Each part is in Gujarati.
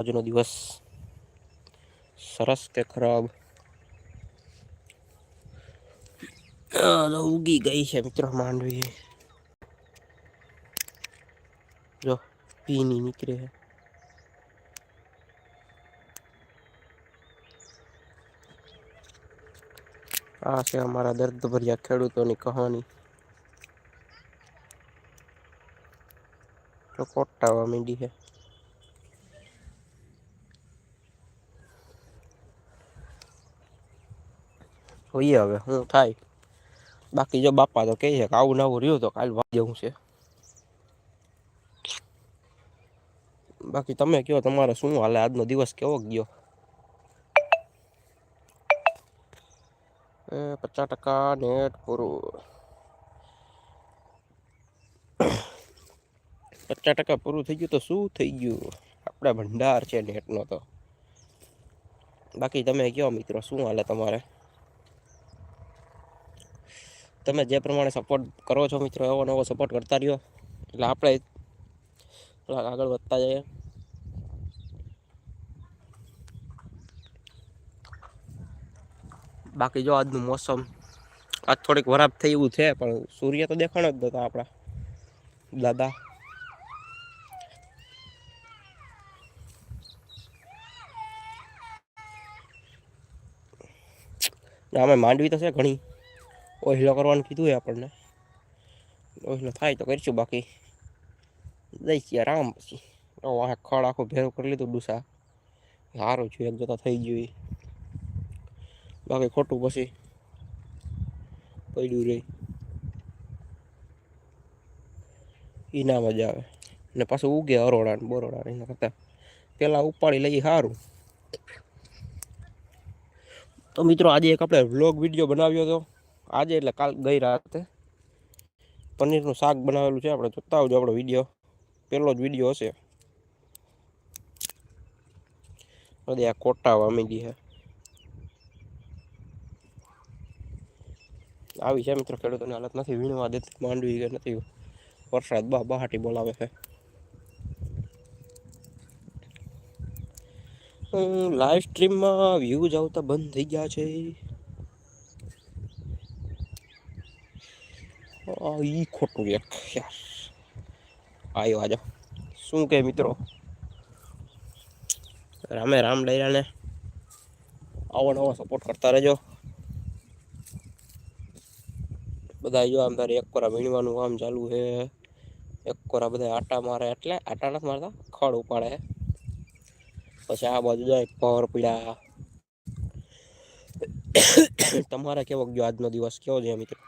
આજનો દિવસ સરસ કે ખરાબ? ઉગી ગઈ છે મિત્રો માંડવી જો, પીની નીકળે છે. આ છે અમારા દર્દભર્યા ખેડૂતોની કહાની. તો કોટાવા માંડી છે. જોઈએ હવે શું થાય. બાકી જો બાપા તો કહે છે કે આવું નવું રહ્યું તો કાલ વાગ જવું છે. બાકી તમે કહો તમારે શું હાલે? આજનો દિવસ કેવો ગયો? એ પચાસ ટકા નેટ પૂરું. પચાસ ટકા પૂરું થઈ ગયું તો શું થઈ ગયું? આપણે ભંડાર છે નેટનો તો. બાકી તમે કહો મિત્રો, શું હાલે તમારે? તમે જે પ્રમાણે સપોર્ટ કરો છો મિત્રો, એવો નવો સપોર્ટ કરતા રહ્યો. એટલે આપણે થોડાક આગળ વધતા જઈએ. બાકી જો આજનું મોસમ, આજ થોડીક વરાપ થઈ એવું છે, પણ સૂર્ય તો દેખાણો જ નતો આપણા દાદા. અમે માંડવી તો છે ઘણી. ઓહિલો કરવાનું કીધું હોય આપણને. ઓહિલો થાય તો કરીશું બાકી. દઈ છીએ રામ પછી. વાહ ખડ આખું ભેરું કરી લીધું ડુસા. સારું છું, એક જતા થઈ ગયું બાકી ખોટું પછી પડ્યું રહી એ ના મજા આવે. ને પાછું ઉગે અરોડા ને બરોડા એના કરતાં. પેલા ઉપાડી લઈએ સારું તો મિત્રો, આજે એક આપણે વ્લોગ વીડિયો બનાવ્યો હતો. આજે એટલે કાલ ગઈ રાતે. પનીરનું શાક બનાવેલું છે, આપણે જોતા આવજો આપણો વીડિયો. પહેલો જ વીડિયો હશે. બધી આ કોટા વામીડી છે આવી છે મિત્રો ખેડૂતોની હાલત. નથી વીણવા દેતી, માંડવી કે નથી. વરસાદ બા બહાટી બોલાવે છે. લાઈવ સ્ટ્રીમમાં વ્યૂઝ આવતા બંધ થઈ ગયા છે. ઈ ખોટું એક યાર. આવ્યો આજો. શું કે મિત્રો? રામે રામ ડાયરાને આવો નવો સપોર્ટ કરતા રહેજો. બધા જો આમ તારે એક કોરા વીણવાનું કામ ચાલુ છે. એક કોરા બધા આટા મારે એટલે આટા નથી મારતા, ખડ ઉપાડે. પછી આ બાજુ જાય પવર પીડા. તમારે કેવો ગયો આજનો દિવસ? કેવો છે મિત્રો?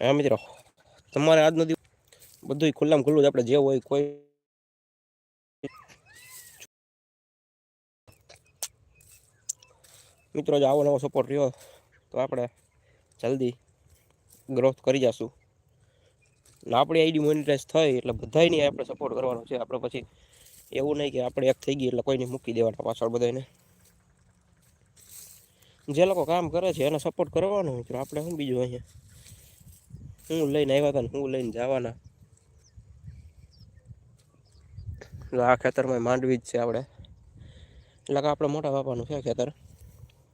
હા, મિત્રો. તમારે આજનો દિવસ બધું ખુલ્લામાં ખુલ્લું જ આપણે જે હોય કોઈ. મિત્રો, જો આવો નવો સપોર્ટ રહ્યો, તો આપણે જલ્દી ગ્રોથ કરી જશું. ને આપણી આઈડી મોનિટાઈઝ થઈ, એટલે બધાને આપણે સપોર્ટ કરવાનો છે. આપણે પછી એવું નહીં કે આપણે એક થઈ ગઈ એટલે કોઈને મૂકી દેવાના પાછળ બધાને જે લોકો કામ કરે છે, એને સપોર્ટ કરવાનો મિત્રો આપણે શું બીજું અહીંયા? હું લઈને આવ્યા હતા ને હું લઈને જવાના. આ ખેતરમાં માંડવી જ છે આપણે. એટલે કે આપણે મોટા બાપાનું છે ખેતર.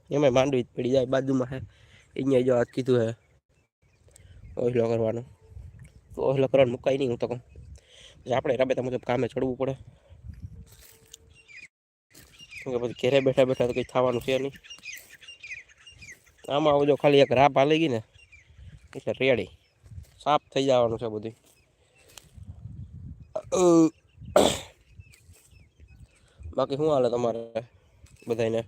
એમાં માંડવી જ પડી જાય, બાજુમાં છે. અહીંયા જો આજ કીધું હે ઓહલો કરવાનું. તો ઓહિલો કરવાનું મુકાય નહીં, હું તો કહું. આપણે રાબેતા મુજબ કામે ચડવું પડે. કે પછી ઘેરે બેઠા બેઠા તો કંઈ થવાનું છે નહીં. આમાં જો ખાલી એક રાપ હાલી ગઈ ને, એટલે રેડી. સાફ થઈ જવાનું છે બધું બાકી શું હાલે તમારે બધાને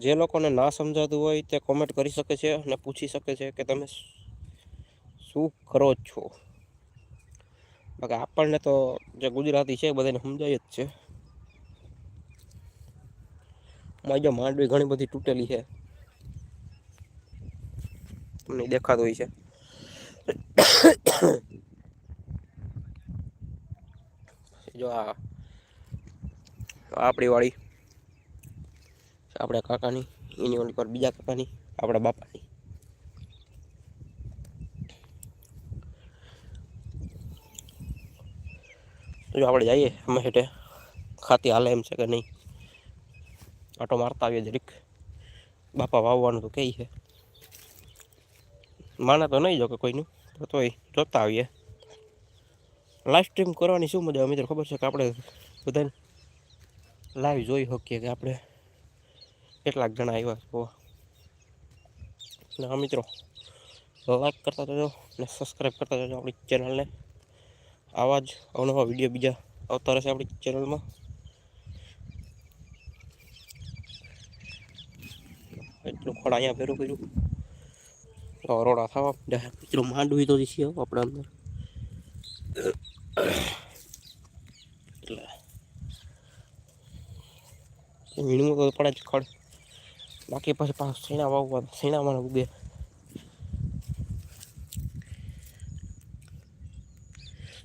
જે લોકોને ના સમજાતું હોય તે કોમેન્ટ કરી શકે છે અને પૂછી શકે છે કે તમે શું કરો છો? બાકી આપણને તો જે ગુજરાતી છે બધાને સમજાય જ છે. મારી જો માંડવી ઘણી બધી તૂટેલી છે. તમને દેખાતો હોય છે. જો આ આપણી વાળી. આપણા કાકાની, એની ઓલી પર બીજા કાકાની, આપણા બાપાની. જો આપણે જઈએ અમે હેઠે. ખાતી હાલે એમ છે કે નહીં? આટો મારતા આવીએ જરીક. બાપા વાવવાનું તો કહે છે. માને તો નહીં જો કે કોઈનું. તો તોય જોતા આવીએ. લાઈવ સ્ટ્રીમ કરવાની શું મજા મિત્રો? ખબર છે કે આપણે બધાને લાઈવ જોઈ શકીએ કે આપણે કેટલાક જણા આવ્યા છો. ને મિત્રો લાઈક કરતા જજો અને સબસ્ક્રાઈબ કરતા જજો આપણી ચેનલને આવા જ અવનવા વીડિયો બીજા આવતા રહેશે આપણી ચેનલમાં એટલું ખોડા અહીંયા ભેરું કર્યું રોડા થવા કચરો માંડવી તો છે આપણે અંદર એટલે વીણવું તો પડે જ ખડ બાકી પછી પાછું સીણા વાવવા સીણામાં ઉગે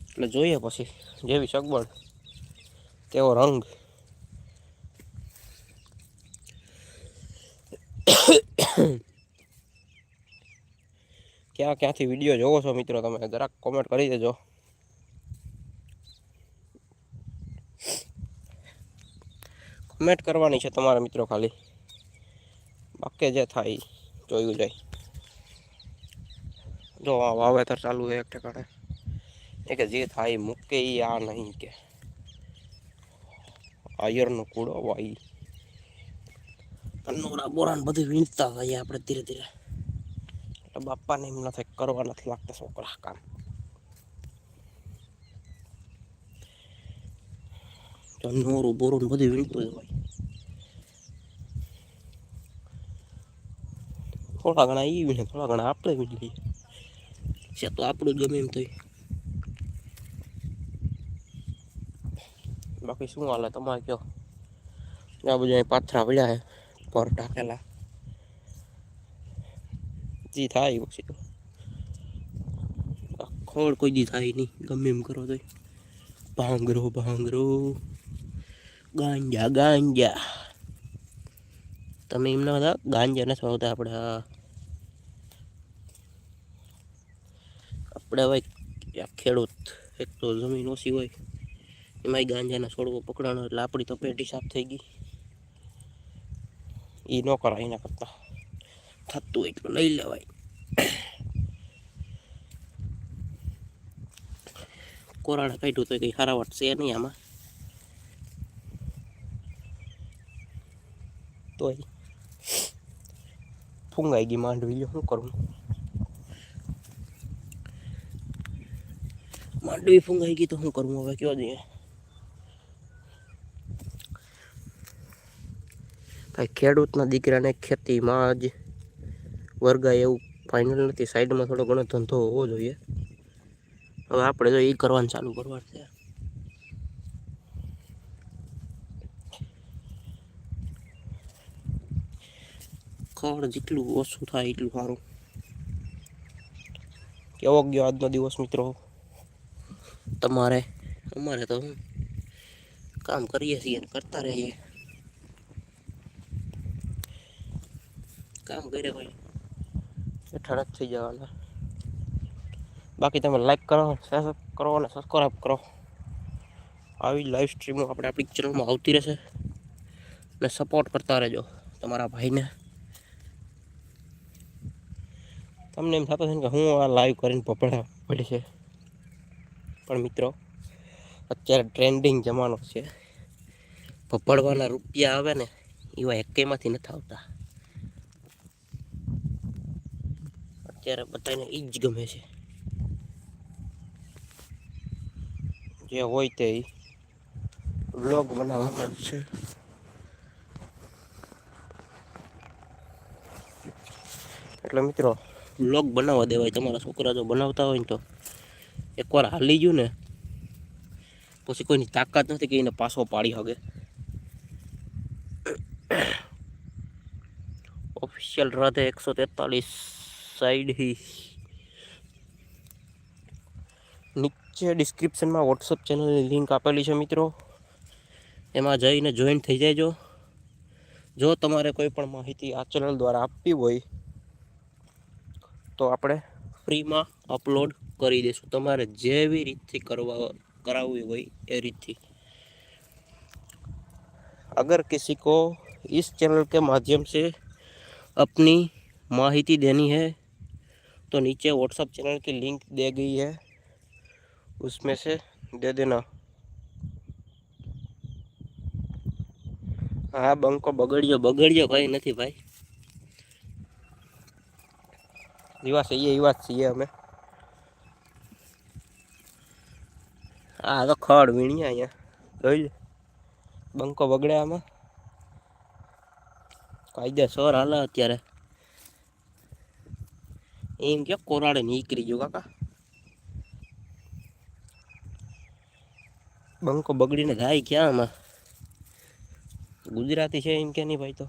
એટલે જોઈએ પછી જેવી સગવડ તેવો રંગ ક્યાં ક્યાંથી વીડિયો જોવો છો મિત્રો તમે? જરાક કોમેન્ટ કરી દેજો. કોમેન્ટ કરવાની છે તમારા મિત્રો ખાલી. બાકી જે થાય ઈ જોયું જાય. જો આ વાવેતર ચાલુ છે એક ઠેકાણે. એ કે જે થાય ઈ મૂકે ઈ આ નહીં કે. આયરનો કૂડો વાઈ અનોરા બોરાન બધું વીણતા થઈએ આપણે ધીરે ધીરે. એટલે બાપાને એમ નથી કરવા નથી લાગતા છોકરા કામ તો નોરું બોરું બધું વીણતું જ હોય થોડા ઘણા એ વીણે થોડા ઘણા આપણે વીણી લઈએ છે તો આપણું જ ગમે એમ થઈ બાકી શું હાલે તમારે કયો આ બધા પાથરા પડ્યા છે પર ટાકેલા જી થાય પછી તો ખોળ કોઈ દી થાય નહીં. ગમે એમ કરો તો ભાંગરો ભાંગરો. ગાંજા ગાંજા. તમે એમના બધા ગાંજા નથી આપણે. આપણે હવે ખેડૂત. એક તો જમીન ઓછી હોય. એમાંય ગાંજાના છોડવો પકડાનો એટલે આપણી તો પેટી સાફ થઈ ગઈ. એ ન કરાય એના કરતાં. થતું એટલું લઈ લેવાય કોરાડા કાઢ્યું તો કંઈ સારા વાત છે નહીં આમાં તોય ફૂંગાઈ ગઈ માંડવી લ્યો શું કરું માંડવી ફૂંગાઈ ગઈ તો શું કરવું હવે કયો જઈએ ખેડૂતના દીકરાને ખેતીમાં જ વર્ગાય એવું ફાઇનલ નથી. સાઈડમાં થોડો ઘણો ધંધો હોવો જોઈએ. હવે આપણે જો એ કરવાનું ચાલુ કરવાનું છે. ખડ જેટલું ઓછું થાય એટલું સારું. કેવો ગયો આજનો દિવસ મિત્રો? તમારે? અમારે તો કામ કરીએ છીએ કરતા રહીએ. કામ કર્યા ભાઈ હેઠળ જ થઈ જવાના. બાકી તમે લાઈક કરો શેર કરો અને સબસ્ક્રાઈબ કરો. આવી લાઈવ સ્ટ્રીમો આપણે આપણી ચેનલમાં આવતી રહેશે. અને સપોર્ટ કરતા રહેજો તમારા ભાઈને. તમને એમ થતું છે કે હું આ લાઈવ કરીને પપડા પડે છે. પણ મિત્રો, અત્યારે ટ્રેન્ડિંગ જમાનો છે. પપડવાના રૂપિયા આવે ને એવા એકેમાંથી નથી આવતા. અત્યારે બધાને એ જ ગમે છે. જે હોય તે બ્લોગ બનાવવાના જ છે. એટલે મિત્રો બ્લોગ બનાવવા દેવાય. તમારા છોકરા જો બનાવતા હોય ને તો એકવાર હાલી ગયું ને. પછી કોઈની તાકાત નથી કે એને પાછો પાડી શકે ઓફિશિયલ રાધે એકસો તેતાલીસ. સાઈડ હી નીચે ડિસ્ક્રિપ્શનમાં વોટ્સઅપ ચેનલની લિંક આપેલી છે મિત્રો એમાં જઈને જોઈન થઈ જાયજો જો તમારે કોઈ પણ માહિતી આ ચેનલ દ્વારા આપવી હોય તો આપણે ફ્રીમાં અપલોડ કરી દઈશું તમારે જેવી રીતથી કરવા કરાવવી હોય એ રીતથી अगर किसी को इस चैनल के माध्यम से अपनी माहिती देनी है तो नीचे व्हाट्सअप चैनल की लिंक दे गई है उसमें से दे देना હા બંકો બગડ્યો બગડ્યો કઈ નથી ભાઈ એવા છીએ એવા જ છીએ અમે આ તો ખડ વીણ્યા અહીંયા જોઈ લે બંકો બગડે આમાં કાયદેસર હાલે અત્યારે એમ કે કોરાડે નીકળી ગયો કાકા બંકો બગડીને જાય ક્યાં આમાં ગુજરાતી છે એમ કે નહીં ભાઈ તો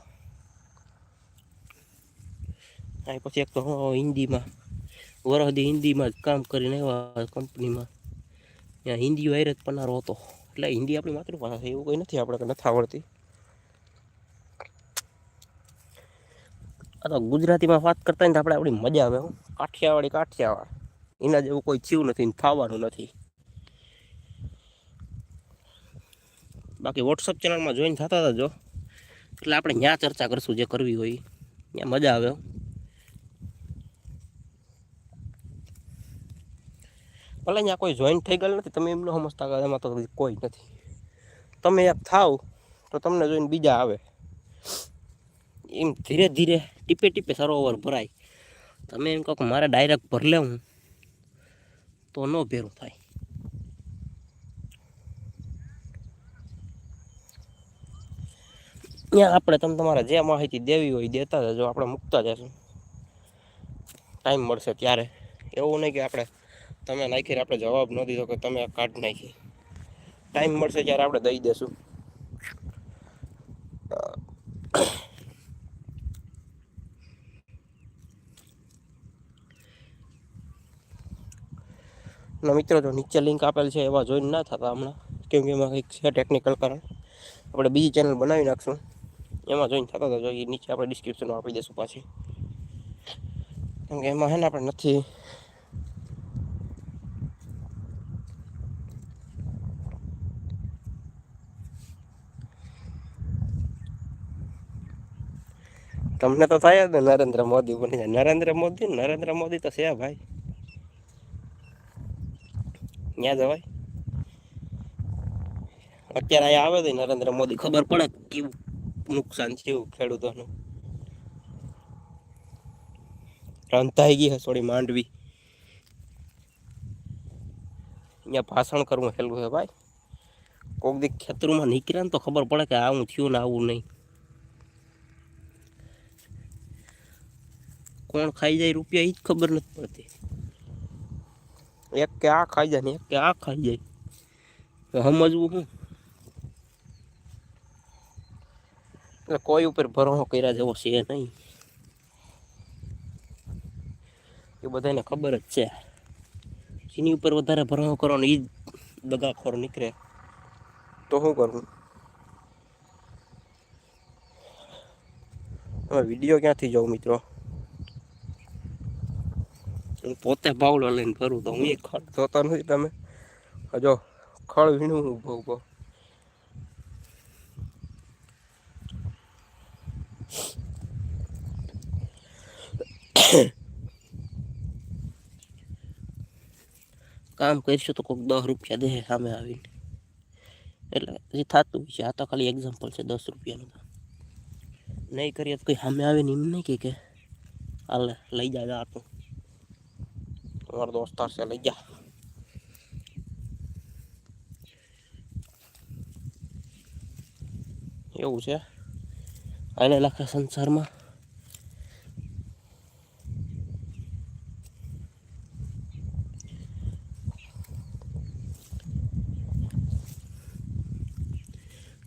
આ પછી એક તો હિન્દીમાં વરહદી હિન્દીમાં જ કામ કરીને આવ્યા કંપનીમાં ત્યાં હિન્દી વાયરસ પનારો હતો એટલે હિન્દી આપણી માતૃભાષા છે એવું કંઈ નથી આપણે નથી આવડતી આ તો ગુજરાતીમાં વાત કરતા ને તો આપણે આપણી મજા આવે હું. કાઠિયાવાડી કાઠિયાવાડ. એના જેવું કોઈ થયું નથી ને નથી. બાકી વોટ્સઅપ ચેનલમાં જોઈન થતા હતા જો. એટલે આપણે ત્યાં ચર્ચા કરશું જે કરવી હોય. ત્યાં મજા આવે. ભલે અહીંયા કોઈ જોઈન થઈ ગયેલ નથી, તમે એમને સમજતા એમાં તો કોઈ નથી. તમે એક થાવ, તો તમને જોઈને બીજા આવે. એમ ધીરે ધીરે ટીપે ટીપે સરોવર ભરાય. તમે એમ કહો કે મારે ડાયરેક્ટ ભર લેવું. તો ન ભેરું થાય. ત્યાં આપણે તમે તમારે જે માહિતી દેવી હોય દેતા જજો, આપણે મૂકતા જશું. ટાઈમ મળશે ત્યારે. એવું નહીં કે આપણે, તમે નાખી આપણે જવાબ ન દીધો કે તમે કાઢ નાખી. ટાઈમ મળશે ત્યારે આપણે દઈ દેશું. ના મિત્રો જો નીચે લિંક આપેલ છે, એવા જોઈન ના થતા હમણાં. કેમ કે એમાં કંઈક છે ટેકનિકલ કારણ. આપણે બીજી ચેનલ બનાવી નાખશું. એમાં જોઈન થતા હતા જો એ નીચે આપણે ડિસ્ક્રિપ્શનમાં આપી દઈશું પાછી. કેમ કે એમાં હે ને આપણે નથી. તમને તો થાય જ ને નરેન્દ્ર મોદી બની જાય. નરેન્દ્ર મોદી નરેન્દ્ર મોદી તો છે ભાઈ. ત્યાં જવાય? અત્યારે અહીંયા આવે તો નરેન્દ્ર મોદી. ખબર પડે કેવું નુકસાન થયું ખેડૂતોનું. રંધાઈ ગઈ હસોડી માંડવી. અહીંયા ભાષણ કરવું હેલું છે ભાઈ. કોક દી ખેતરમાં નીકળ્યા ને તો ખબર પડે કે આવું થયું ને આવું નહીં. કોણ ખાઈ જાય રૂપિયા એ જ ખબર નથી પડતી. એક કે આ ખાઈ જાય ને એક કે આ ખાઈ જાય. સમજવું શું એટલે કોઈ ઉપર ભરોસો કર્યા જેવો છે નહીં. એ બધાને ખબર જ છે. એની ઉપર વધારે ભરોસો કરો ને એ જ દગાખોર નીકળે. તો શું કરવું હવે વીડિયો ક્યાંથી જાઉં મિત્રો? હું પોતે બાવળો લઈને ફરું તો હું એ ખડ જોતા નથી તમે. હજો ખડ વીણું ઊભો ઊભો કામ કરીશું તો કોઈક દસ રૂપિયા દે સામે આવીને. એટલે જે થતું છે આ તો ખાલી એક્ઝામ્પલ છે દસ રૂપિયાનું નહીં કરીએ તો કોઈ સામે આવે ને એમ નહીં કે હાલે લઈ જા જા તું તમારો દોસ્તાર છે લઈ ગયા એવું છે આને લખે સંસારમાં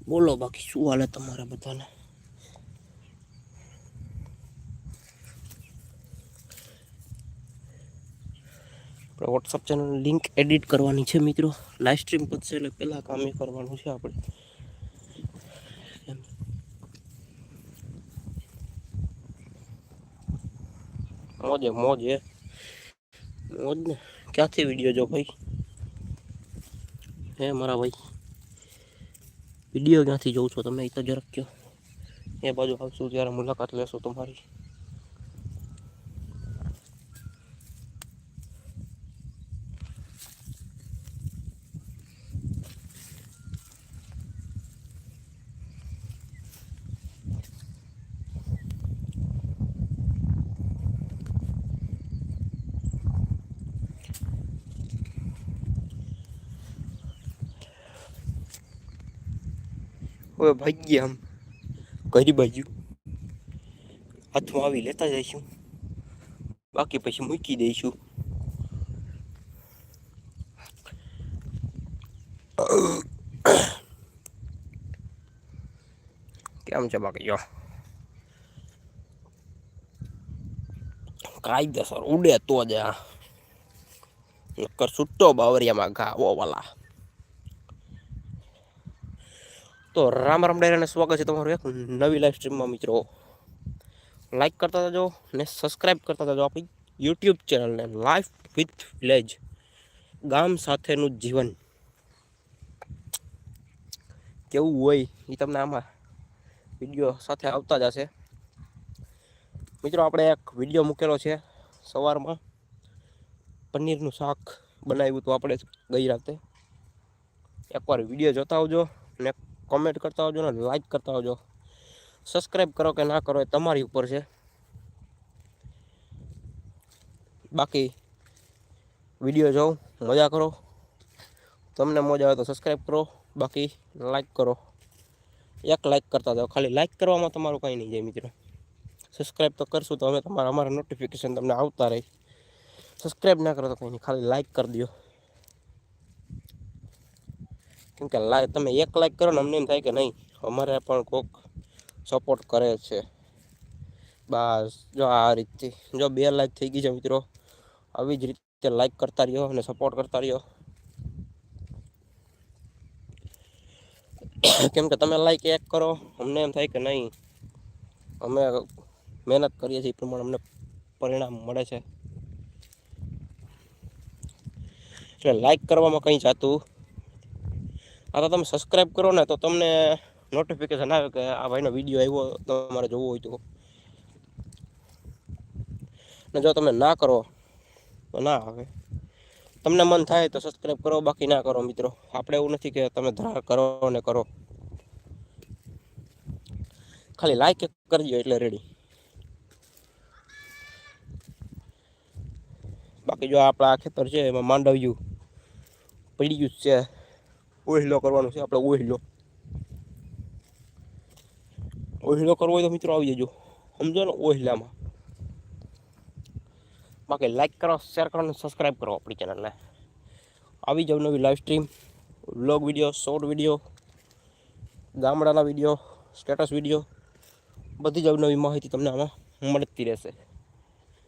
બોલો બાકી શું હાલે તમારા બધાને વોટ્સઅપ ચેનલ લિંક એડિટ કરવાની છે મિત્રો. લાઈવ સ્ટ્રીમ પતશે એટલે પહેલાં કામ એ કરવાનું છે આપણે. મોજે મોજે. મોજ ને ક્યાંથી વીડિયો જો ભાઈ? હે મારા ભાઈ. વીડિયો ક્યાંથી જોઉં છો તમે? એ તો જરાક કહો એ બાજુ આવશું, ત્યારે મુલાકાત લેશો તમારી. હવે ભાગીએ આમ ઘરી બાજુ હાથમાં આવી લેતા જઈશું બાકી પછી મૂકી દઈશું કેમ છે બાકી જો કાયદેસર ઉડે તો જ આ નકર છૂટો બાવરિયામાં ઘા ઓ વાલા તો રામ રામ ડાયરાને સ્વાગત છે તમારું એક નવી લાઈવ સ્ટ્રીમમાં મિત્રો. લાઈક કરતા જજો ને સબસ્ક્રાઈબ કરતા જજો આપણી યુટ્યુબ ચેનલને લાઈફ વિથ વિલેજ ગામ સાથેનું જીવન. કેવું હોય એ તમને આમાં વીડિયો સાથે આવતા જ હશે મિત્રો, આપણે એક વીડિયો મૂકેલો છે સવારમાં. પનીરનું શાક બનાવ્યું હતું આપણે ગઈ રાતે. એકવાર વીડિયો જોતા આવજો ને કોમેન્ટ કરતા આવજો ને લાઈક કરતા આવજો. સબસ્ક્રાઈબ કરો કે ના કરો એ તમારી ઉપર છે. બાકી વીડિયો જોઉં મજા કરો. તમને મજા આવે તો સબસ્ક્રાઈબ કરો, બાકી લાઈક કરો. એક લાઈક કરતા જાઓ, ખાલી લાઈક કરવામાં તમારું કંઈ નહીં જાય મિત્રો. સબસ્ક્રાઈબ તો કરશું તો અમે તમારા અમારા નોટિફિકેશન તમને આવતા રહી. સબસ્ક્રાઈબ ના કરો તો કંઈ નહીં, ખાલી લાઈક કરી દો કેમ કે લાઈક તમે એક લાઈક કરો ને અમને એમ થાય કે નહીં, અમારે પણ કોક સપોર્ટ કરે છે. બસ, જો આ રીતથી જો બે લાઈક થઈ ગઈ છે મિત્રો. આવી જ રીતે લાઈક કરતા રહ્યો અને સપોર્ટ કરતા રહ્યો. કેમ કે તમે લાઈક એક કરો, અમને એમ થાય કે નહીં, અમે મહેનત કરીએ છીએ, એ પ્રમાણે અમને પરિણામ મળે છે. એટલે લાઈક કરવામાં કંઈ જાતું આ તો તમે સબસ્ક્રાઈબ કરો ને, તો તમને નોટિફિકેશન આવે કે આ ભાઈનો વીડિયો આવ્યો, તમારે જોવો હોય તો. ને જો તમે ના કરો, તો ના આવે. તમને મન થાય તો સબસ્ક્રાઈબ કરો, બાકી ના કરો મિત્રો. આપણે એવું નથી કે તમે ધરા કરો ને કરો. ખાલી લાઈક કરજો એટલે રેડી બાકી જો આપણા ખેતર છે, એમાં માંડવ્યું પડી ગયું છે. ઓહિલો કરવાનો છે, આપણે ઓહિલો ઓહિલો કરવો હોય તો મિત્રો આવી જજો. સમજો ને ઓહિલામાં બાકી લાઈક કરો શેર કરો અને સબસ્ક્રાઈબ કરો આપણી ચેનલને આવી જાવ નવી live stream vlog video short video ગામડાના વીડિયો સ્ટેટસ વીડિયો બધી જ અવનવી માહિતી તમને આમાં મળતી રહેશે.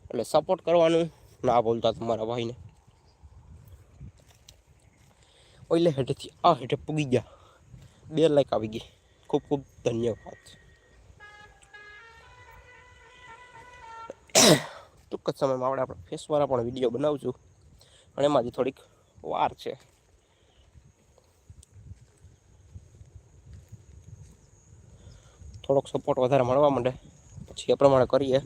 એટલે સપોર્ટ કરવાનું, ના બોલતા તમારા ભાઈને. ઓઈલે હેઠેથી આ હેઠે પૂગી ગયા. બે લાઈક આવી ગઈ. ખૂબ ખૂબ ધન્યવાદ. ટૂંક જ સમયમાં આપણે આપણે ફેસવાળા પણ વીડિયો બનાવશું. અને એમાંથી થોડીક વાર છે. થોડોક સપોર્ટ વધારે મળવા માંડે. પછી એ પ્રમાણે કરીએ.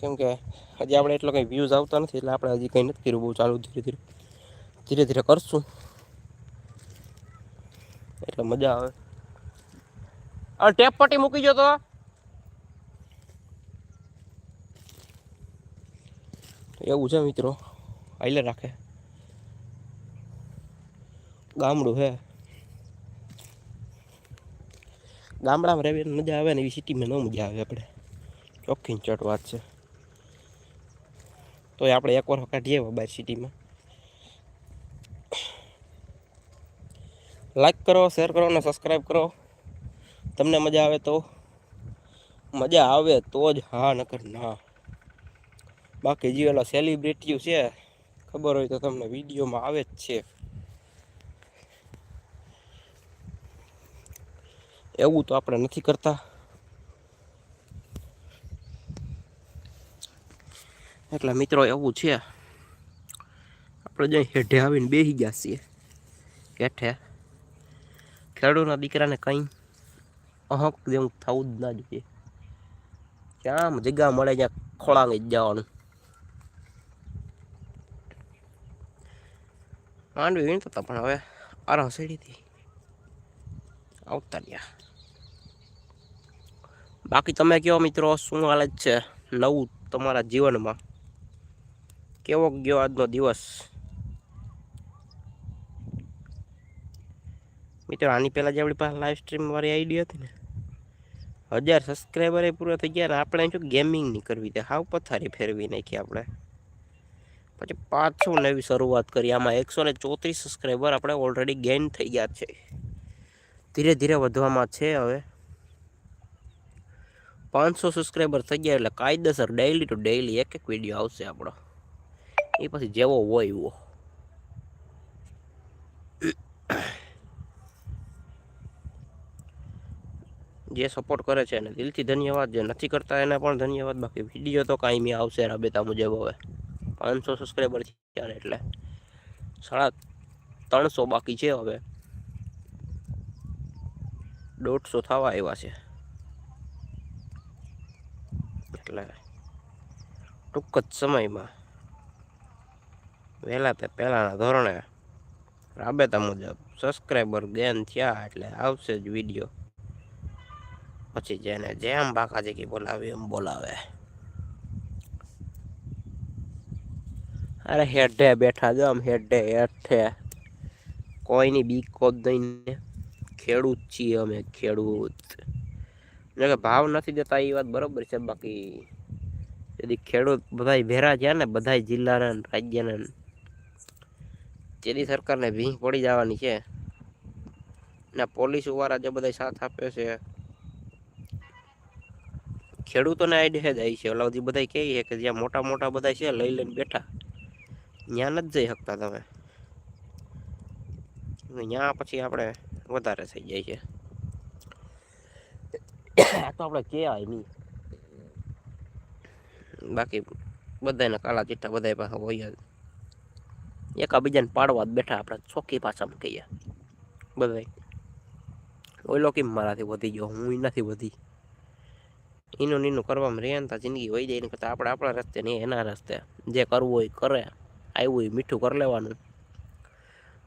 કેમ કે હજી આપણે એટલો કંઈ વ્યૂઝ આવતા નથી એટલે આપણે હજી કંઈ નથી કર્યું બહુ ચાલુ ધીરે ધીરે. ધીરે ધીરે કરશું. એટલે મજા આવે. આ ટેપ પટ્ટી મૂકી જતો એવું છે મિત્રો. આઈલે રાખે. ગામડું હે. ગામડામાં રહેવી મજા આવે ને એવી સિટીમાં ન મજા આવે આપણે. ચોખ્ખી ચટ વાત છે. તો આપણે એકવાર કાઢીએ બાય સિટીમાં. લાઈક કરો શેર કરો અને સબસ્ક્રાઈબ કરો. તમને મજા આવે તો મજા આવે તો જ હા, નકર ના. બાકી જે ઓલા સેલિબ્રિટીઓ છે, ખબર હોય તો તમને વિડીયોમાં આવે જ છે. એવું તો આપણે નથી કરતા. એટલે મિત્રો એવું છે. આપણે જ્યાં હેઠે આવીને બેસી ગયા છીએ. હેઠે. ખેડૂતના દીકરાને કંઈ અહંક જેવું થવું જ ના જોઈએ. ક્યાં જગ્યા મળે ત્યાં ખોળાંગ જ જવાનું. માંડવી વીણતા હતા, પણ હવે આરા શેડીથી આવતા રહ્યા. બાકી તમે કહો મિત્રો, શું હાલત છે નવું તમારા જીવનમાં? કેવો ગયો આજનો દિવસ? મિત્રો, આની પહેલાં જે આપણી પાસે લાઈવ સ્ટ્રીમ વાળી આઈડી હતી ને, હજાર સબસ્ક્રાઈબર એ પૂરા થઈ ગયા ને આપણે શું ગેમિંગની કરવી તે હાવ પથારી ફેરવી નાખી આપણે. પછી પાછું નવી શરૂઆત કરી. આમાં એકસો ને ચોત્રીસ સબસ્ક્રાઈબર આપણે ઓલરેડી ગેઇન થઈ ગયા છે. ધીરે ધીરે વધવામાં છે હવે. પાંચસો સબસ્ક્રાઈબર થઈ ગયા એટલે કાયદેસર ડેઈલી ટુ ડેઈલી એક એક વીડિયો આવશે આપણો. એ પછી જેવો હોય એવો. જે સપોર્ટ કરે છે એને દિલથી ધન્યવાદ. જે નથી કરતા એને પણ ધન્યવાદ. બાકી વીડિયો તો કાંઈ આવશે રાબેતા મુજબ હવે. પાંચસો સબસ્ક્રાઈબર થયા એટલે. સાડા ત્રણસો બાકી છે હવે. દોઢસો થવા આવ્યા છે. એટલે ટૂંક જ સમયમાં વહેલા તે પહેલાંના ધોરણે રાબેતા મુજબ સબસ્ક્રાઈબર ગેન થયા એટલે આવશે જ વીડિયો પછી જેને જેમ બાકાજી બોલાવે એમ બોલાવે. અરે હેઠે બેઠા જો, આમ હેઠે હેઠે કોઈની બીક કોદ દઈને ખેડૂત છીએ અમે, ખેડૂત. કે ભાવ નથી દેતા એ વાત બરોબર છે, બાકી ખેડૂત બધા ભેરા છે ને બધા જિલ્લાના રાજ્યના તેની સરકારને ભીંગ પડી જવાની છે. ને પોલીસવાળા જે બધા સાથ આપે છે. ખેડૂતોને આઈડિયા જાય છે. ઓલા બધી બધા કહે છે કે જ્યાં મોટા મોટા બધા છે લઈ લઈને બેઠા. ત્યાં નથી જઈ શકતા તમે. ત્યાં પછી આપણે વધારે થઈ જાય છે. તો આપણે કહેવાય નહીં. બાકી બધાને કાળા ચીઠા બધા પાસે હોય જ. એકાબીજાને પાડવા જ બેઠા આપણે, ચોખ્ખી ભાષામાં કહીએ. બધા ઓલો કેમ મારાથી વધી ગયો? હું નથી વધી. એનું નીનું કરવામાં રહે ને જિંદગી વહી જાય ને કરતાં આપણે આપણા રસ્તે નહીં એના રસ્તે. જે કરવું હોય કરે. આવ્યું હોય મીઠું કરી લેવાનું.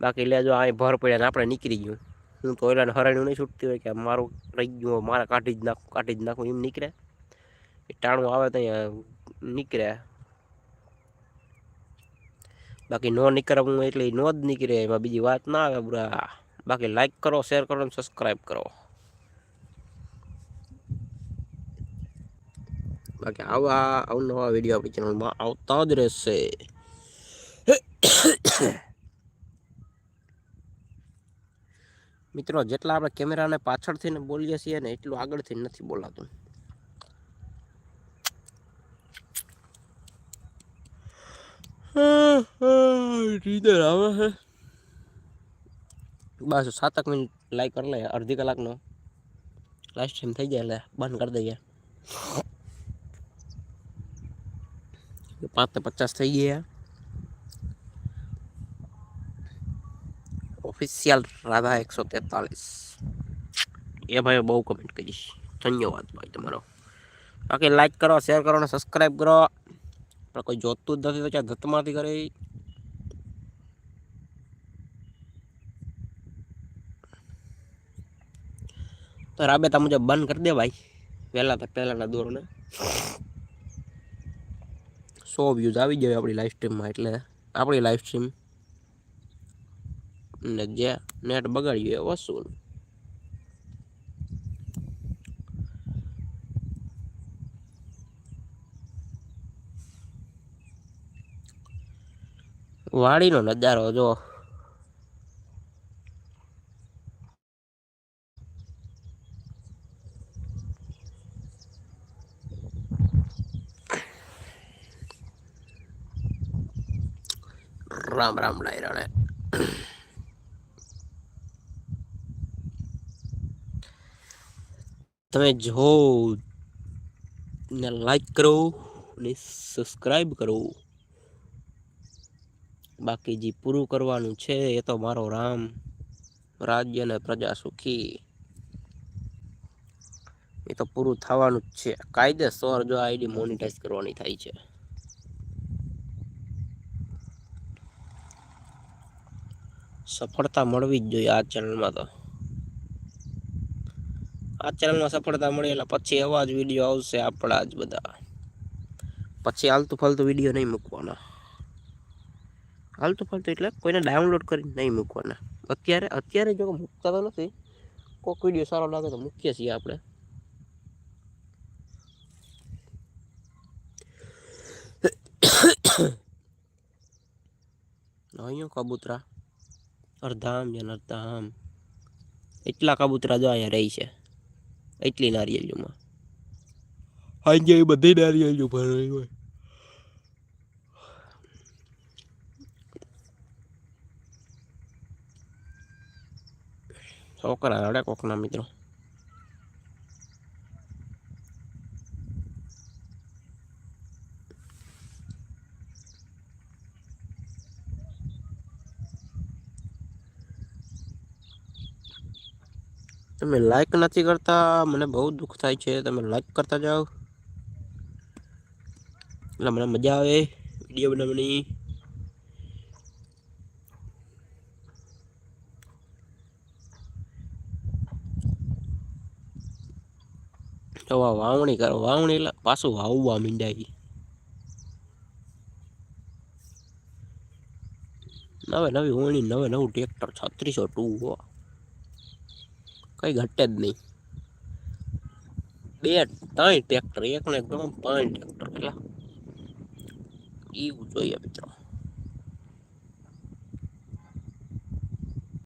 બાકી લેજો અહીં ભર પડ્યા ને આપણે નીકળી ગયું. હું તો ઓલાને હરાણ્યું નહીં છૂટતી હોય કે મારું રહી ગયું મારે કાઢી જ નાખું, કાઢી જ નાખું, એમ નીકળે. એ ટાણું આવે તો અહીંયા નીકળે. બાકી નો નીકળવું એટલે નો જ નીકળે. એમાં બીજી વાત ના આવે બરા. બાકી લાઈક કરો શેર કરો અને સબસ્ક્રાઈબ કરો. બાકી આવા અવનવા વીડિયો આપણી ચેનલમાં આવતા જ રહેશે. મિત્રો, જેટલા આપણે કેમેરાને પાછળથી બોલીએ છીએ ને એટલું આગળથી નથી બોલાતું. નીંદર આવે છે બસ સાતક મિનિટ લાઈક કરી લે, અડધી કલાકનો. લાઈવ સ્ટ્રીમ થઈ જાય એટલે બંધ કરી દઈએ. પાંચ ને પચાસ થઈ ગયા. ઓફિશિયલ રાધા એકસો તેતાલીસ. એ ભાઈ બહુ કમેન્ટ કરીશ ધન્યવાદ ભાઈ તમારો. બાકી લાઈક કરો શેર કરો અને સબસ્ક્રાઈબ કરો. પણ કોઈ જોતું જ નથી તો ક્યાં ધતમાંથી કરે તો રાબેતા મુજબ બંધ કરી દે ભાઈ. પહેલાં તો પહેલાંના દોરને. સો વ્યૂઝ આવી જાય આપણી લાઈવ સ્ટ્રીમમાં એટલે આપણી લાઈવ સ્ટ્રીમ ને જે નેટ બગાડ્યું એ વસૂલ વાડીનો નજારો જો. રામ રામ ડાયરાને તમે જો ને લાઈક કરો ને સબસ્ક્રાઈબ કરો. બાકી જે પૂરું કરવાનું છે એ તો મારો રામ, રાજ્ય અને પ્રજા સુખી. એ તો પૂરું થવાનું જ છે. કાયદેસર જો આઈડી મોનિટાઈઝ કરવાની થાય છે. સફળતા મળવી જ જોઈએ આ ચેનલમાં તો. આ ચેનલમાં સફળતા મળી એટલે પછી એવા જ વીડિયો આવશે આપણા જ બધા. પછી હાલતું ફાલતું વીડિયો નહીં મૂકવાના. હાલતું ફાલતું એટલે કોઈને ડાઉનલોડ કરીને નહીં મૂકવાના. અત્યારે અત્યારે જો મૂકતા તો નથી. કોઈક વીડિયો સારો લાગે તો મૂકીએ છીએ આપણે. અહીંયા કબૂતરા. અર્ધામ જન અર્ધામ એટલા કબૂતરા જો અહીંયા રહી છે. એટલી નારિયેલીઓમાં એ બધી નારિયેલીઓ ભરાઈ હોય. છોકરા રડે કોકના મિત્રો તમે લાઈક નથી કરતા, મને બહુ દુઃખ થાય છે. તમે લાઈક કરતા જાઓ. એટલે મને મજા આવે. વીડિયો બનાવવાની. તો વાવણી કરો. વાવણી એટલે પાછું વાવવા મીંડાય નવે નવી ઓણી નવે નવું ટ્રેક્ટર, છત્રીસો ટુ કઈ ઘટે જ નહીં. બે, ત્રણ ટ્રેક્ટર એક ને એકદમ પાંચ ટ્રેક્ટર કેટલા એવું જોઈએ મિત્રો.